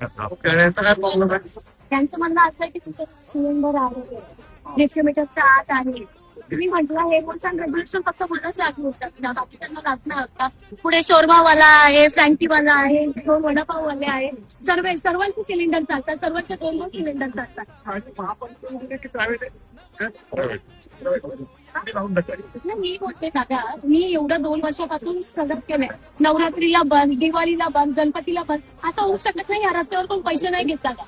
करण्याचा काय प्रॉब्लेम आहे त्यांचं म्हणणं असं आहे की तुमचं सिलेंडर आहे डिस्ट्रीब्युटरच्या आत आहे तुम्ही म्हटलं हे बोलता रेग्युलेशन फक्त बोलच लागू होतात बाकी त्यांना लागणार होता पुढे शोरमावाला आहे फ्रँकीवाला आहे दोन वडापाववाले आहे सर्व सर्वांचे सिलेंडर चालतात सर्वांचे दोन दोन सिलेंडर चालतात आणि महापालिकेमध्ये की प्रायव्हेट नाही, मी बोलते दादा. मी एवढं दोन वर्षापासून स्ट्रगल केलंय. नवरात्रीला बंद दिवाळीला बंद गणपतीला बंद. असं होऊ शकत नाही. या रस्त्यावर कोण पैसे नाही घेत दादा.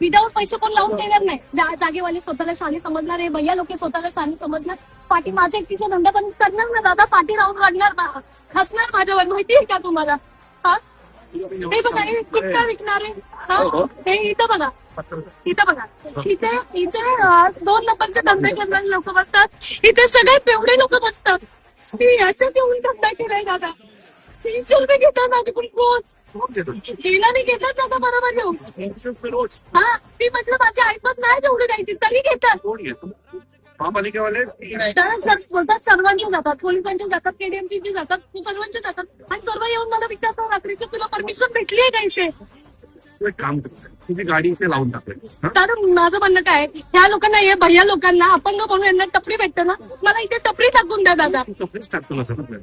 विदाऊट पैसे कोण लावून देणार नाही. जा- जागेवाले स्वतःला शाणे समजणार आहे. भैया लोक स्वतःला शाणे समजणार. पाठी माझा एकटीचा धंदा पण करणार ना दादा? पाठी राहून काढणार बा- हसणार माझ्यावर माहितीये का तुम्हाला? हा? हे बघा हे कितका विकणार आहे? हा? हे इथं बघा. इथं बघा. इथे इथे अं, दोन नंबरचे धंदे करणारे लोक बसतात. इथे सगळे पेवडे लोक बसतात. मी याच्यात येऊन धंदा केलाय दादा. तीनशे रुपये घेतात माझ्याकडून रोज. नाही घेतात दादा बरोबर येऊन हा मी म्हटलं माझी ऐपत नाही तेवढी द्यायची तरी घेतात. कोण घेतो? महापालिकेवाले? तर सर- बोलतात सर्वांचे जातात. पोलिसांचे जातात केडीएमसीचे जातात सर्वांचे जातात. आणि सर्व येऊन मला विचारतात रात्रीची तुला परमिशन भेटली आहे का इथे? काम कर तुझी गाडी इथे लावून हा? तर माझं म्हणणं काय ह्या लोकांना हे भैया लोकांना अपंग म्हणून यांना टपरी भेटतं ना? मला इथे टपरी टाकून द्या दादा. तू कपडेच टाक तुला सगळं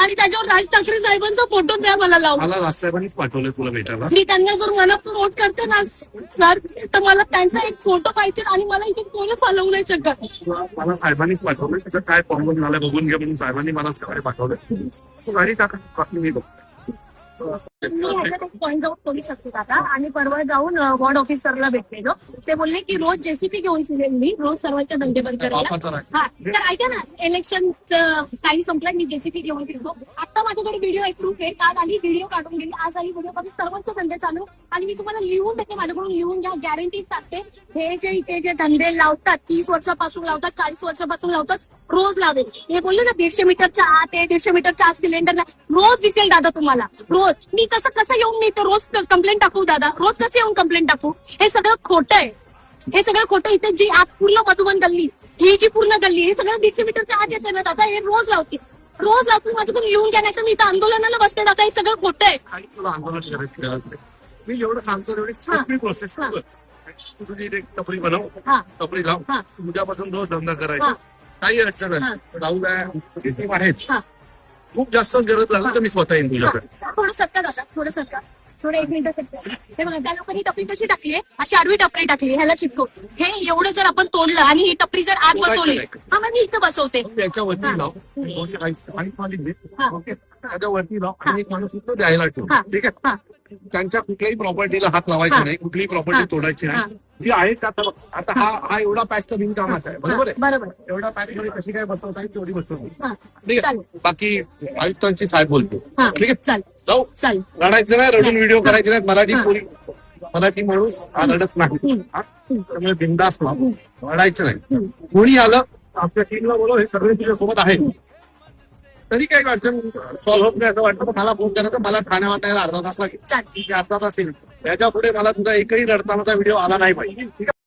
आणि त्याच्यावर राज ठाकरे साहेबांचा फोटो द्या मला लावून. मला राजसाहेबांनीच पाठवलंय तुला भेटायला. मी त्यांना जर मनात वोट करते ना सर तर मला त्यांचा एक फोटो पाहिजे आणि मला इथे कोणच हलवू नाही शकत. मला साहेबांनीच पाठवलंय. त्याचं काय प्रॉब्लेम झालाय बघून घे म्हणून साहेबांनी मला तू गाडी टाका बाकी मी तर मी ह्याच्यात एक पॉईंट आउट करू शकते दादा. आणि परवा जाऊन वॉर्ड ऑफिसरला भेटलेलो. ते बोलले की रोज जेसीपी घेऊन फिरेल मी. रोज सर्वांच्या धंदे बंद करायला. हा. तर ऐका ना इलेक्शन काही संपलं मी जेसीपी घेऊन फिरतो. आता माझ्याकडे व्हिडिओ एक प्रूफ आहे. काल आली व्हिडिओ काढून गेली. आज आली व्हिडिओ काढून सर्वांचे धंदे चालू. आणि मी तुम्हाला लिहून देते माझ्याकडून लिहून घ्या. गॅरंटी सांगते. हे जे इथे जे धंदे लावतात तीस वर्षापासून लावतात चाळीस वर्षापासून लावतात रोज लावेल. हे बोलले ना दीडशे मीटरच्या आत आहे दीडशे मीटरच्या आत सिलेंडर नाही. रोज दिसेल दादा तुम्हाला. रोज. मी कसं कसं येऊन मी ते रोज कंप्लेंट टाकू दादा? रोज कसं येऊन कंप्लेंट टाकू? हे सगळं खोटं आहे. हे सगळं खोटं इथे जी आत पूर्ण मधुबन गल्ली ही जी पूर्ण गल्ली हे सगळं दीडशे मीटरच्या आत येते ना दादा? हे रोज लावते रोज लावते माझ्याकडून लिहून घ्या तर मी इथं आंदोलनाला बसते दादा. हे सगळं खोटं आहे. मी जेवढं सांगतो तेवढी प्रोसेस. तू तुझी एक टपरी बनव. टपरी लाव. उद्यापासून रोज धंदा. करायचा. काही अडचण. नाही. राहू द्या टीम आहेच हा. खूप जास्त गरज लागली तर मी स्वतः येईन तुझ्याकडे. हा, थोडं सरका दादा थोडं सरका थोडं एक मिनिट हे बघा त्या लोकांनी टपरी कशी टाकली आहे? अशी आडवी टपरी टाकली ह्याला चिटकून हे एवढं जर आपण तोडलं आणि ही टपरी जर आत बसवली. हा मग मी इथं बसवते. त्याच्यावरती हा. लाव. आणि एक माणूस इथं द्यायला ठेव. हा. ठीक आहे? त्यांच्या कुठल्याही प्रॉपर्टीला हात लावायचा हा. नाही कुठलीही प्रॉपर्टी. तोडायची. नाही. जी आहे का आता हा हा एवढा पॅच तर बिनकामाचा आहे बरोबर आहे? बरोबर. एवढा पॅच मध्ये कशी काय बसवता येईल तेवढी बसवली हा. ठीक आहे? बाकी आयुक्तांची साहेब बोलतो हा. ठीक आहे? चालेल. जाऊ. चालेल. रडायचं नाही रडून. व्हिडिओ करायचे नाहीत. मराठी. पोरी मराठी माणूस हा रडत नाही. हा? त्यामुळे बिंदास रडायचं नाही. कोणी आलं आपल्या टीमला बोलव हे सगळे तुझ्या सोबत आहे तरी काही अडचण सॉल्व्ह होत नाही. असं वाटतं मला फोन करा तर मला ठाणे वाटायला अर्धा तास लागेल. चालेल. ठीक आहे, अर्धा तास येईल. त्याच्या पुढे मला तुझा एकही रडतानाचा व्हिडिओ आला नाही पाहिजे. ठीक आहे?